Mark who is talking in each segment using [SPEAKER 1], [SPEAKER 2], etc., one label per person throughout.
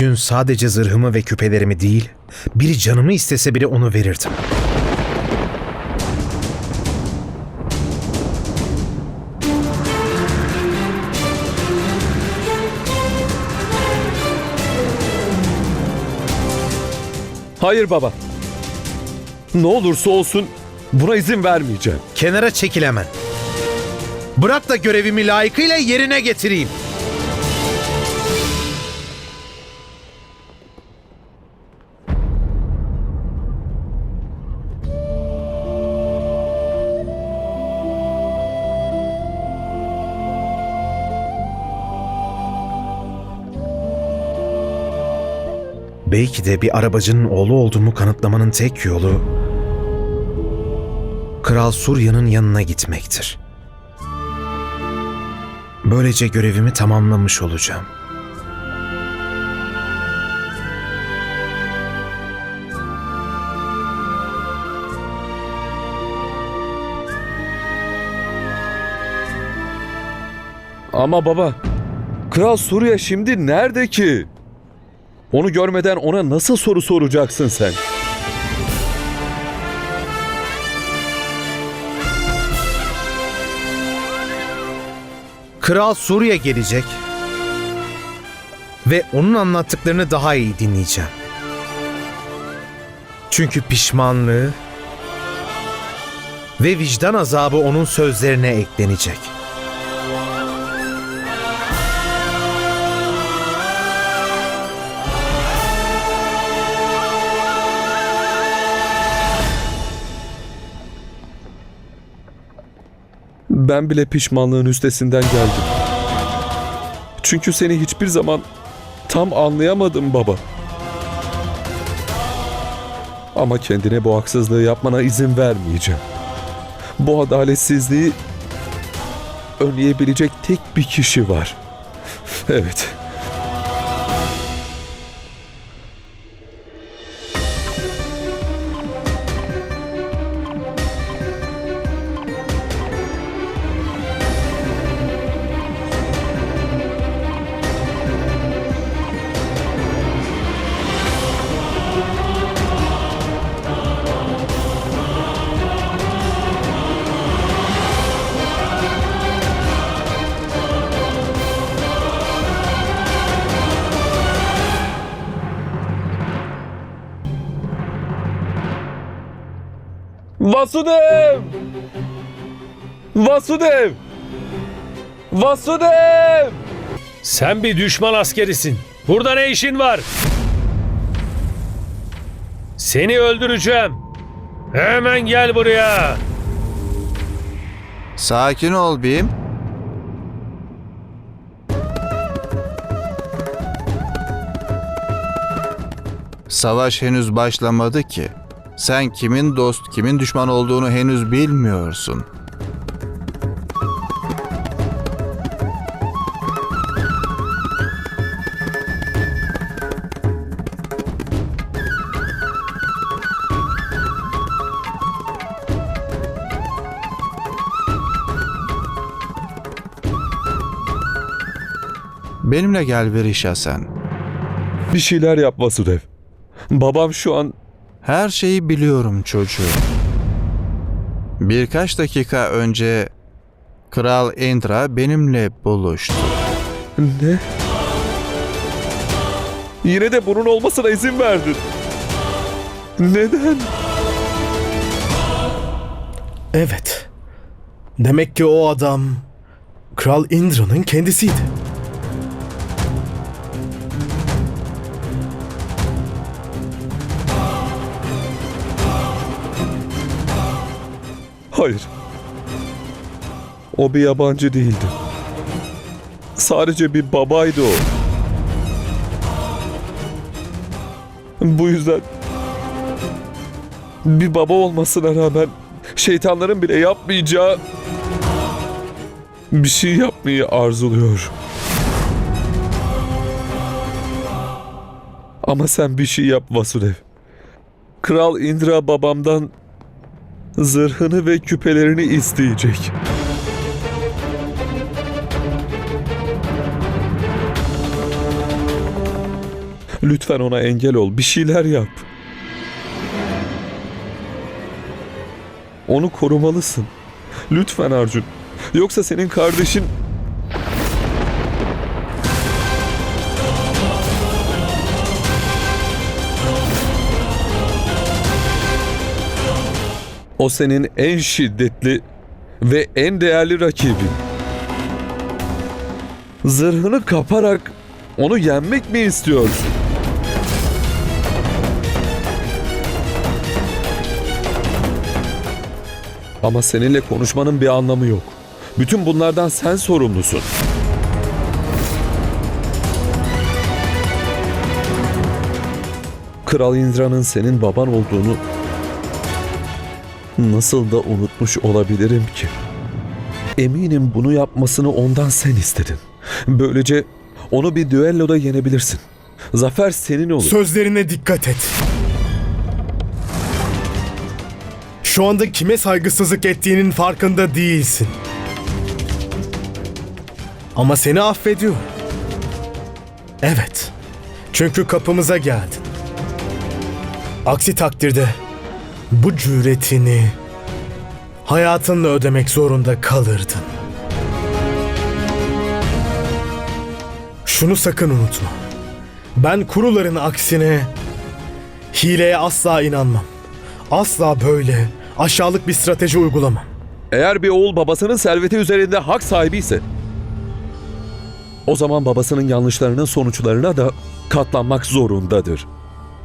[SPEAKER 1] Bugün sadece zırhımı ve küpelerimi değil, biri canımı istese bile onu verirdim.
[SPEAKER 2] Hayır baba. Ne olursa olsun buna izin vermeyeceğim.
[SPEAKER 1] Kenara çekil hemen. Bırak da görevimi layıkıyla yerine getireyim. Belki de bir arabacının oğlu olduğumu kanıtlamanın tek yolu Kral Surya'nın yanına gitmektir. Böylece görevimi tamamlamış olacağım.
[SPEAKER 2] Ama baba, Kral Suriye şimdi nerede ki? Onu görmeden ona nasıl soru soracaksın sen?
[SPEAKER 1] Kral Surya gelecek ve onun anlattıklarını daha iyi dinleyeceğim. Çünkü pişmanlığı ve vicdan azabı onun sözlerine eklenecek.
[SPEAKER 2] Ben bile pişmanlığın üstesinden geldim. Çünkü seni hiçbir zaman tam anlayamadım baba. Ama kendine bu haksızlığı yapmana izin vermeyeceğim. Bu adaletsizliği önleyebilecek tek bir kişi var. Evet. Vasudev! Vasudev! Vasudev!
[SPEAKER 3] Sen bir düşman askerisin. Burada ne işin var? Seni öldüreceğim. Hemen gel buraya.
[SPEAKER 4] Sakin ol Bim. Savaş henüz başlamadı ki. Sen kimin dost, kimin düşman olduğunu henüz bilmiyorsun. Benimle gel Verişa sen.
[SPEAKER 2] Bir şeyler yap Vasudev. Babam şu an
[SPEAKER 4] Her şeyi biliyorum çocuğum. Birkaç dakika önce Kral Indra benimle buluştu.
[SPEAKER 2] Ne? Yine de bunun olmasına izin verdin. Neden?
[SPEAKER 5] Evet. Demek ki o adam Kral Indra'nın kendisiydi.
[SPEAKER 2] Hayır. O bir yabancı değildi. Sadece bir babaydı o. Bu yüzden bir baba olmasına rağmen şeytanların bile yapmayacağı bir şey yapmayı arzuluyor. Ama sen bir şey yap Vasudev. Kral Indra babamdan zırhını ve küpelerini isteyecek. Lütfen ona engel ol. Bir şeyler yap. Onu korumalısın. Lütfen Arjun. Yoksa senin kardeşin... O senin en şiddetli ve en değerli rakibin. Zırhını kaparak onu yenmek mi istiyorsun? Ama seninle konuşmanın bir anlamı yok. Bütün bunlardan sen sorumlusun. Kral Indra'nın senin baban olduğunu nasıl da unutmuş olabilirim ki? Eminim bunu yapmasını ondan sen istedin. Böylece onu bir düelloda yenebilirsin. Zafer senin olur.
[SPEAKER 5] Sözlerine dikkat et. Şu anda kime saygısızlık ettiğinin farkında değilsin. Ama seni affediyor. Evet. Çünkü kapımıza geldin. Aksi takdirde bu cüretini hayatınla ödemek zorunda kalırdın. Şunu sakın unutma. Ben kuruların aksine hileye asla inanmam. Asla böyle aşağılık bir strateji uygulamam.
[SPEAKER 2] Eğer bir oğul babasının serveti üzerinde hak sahibi ise o zaman babasının yanlışlarının sonuçlarına da katlanmak zorundadır.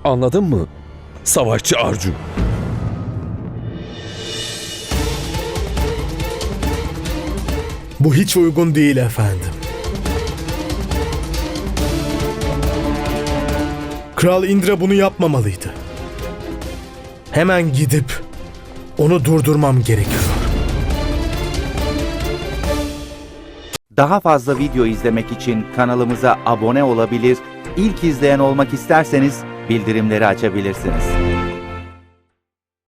[SPEAKER 2] Anladın mı? Savaşçı Arjun.
[SPEAKER 5] Bu hiç uygun değil efendim. Kral Indra bunu yapmamalıydı. Hemen gidip onu durdurmam gerekiyor.
[SPEAKER 6] Daha fazla video izlemek için kanalımıza abone olabilir, ilk izleyen olmak isterseniz bildirimleri açabilirsiniz.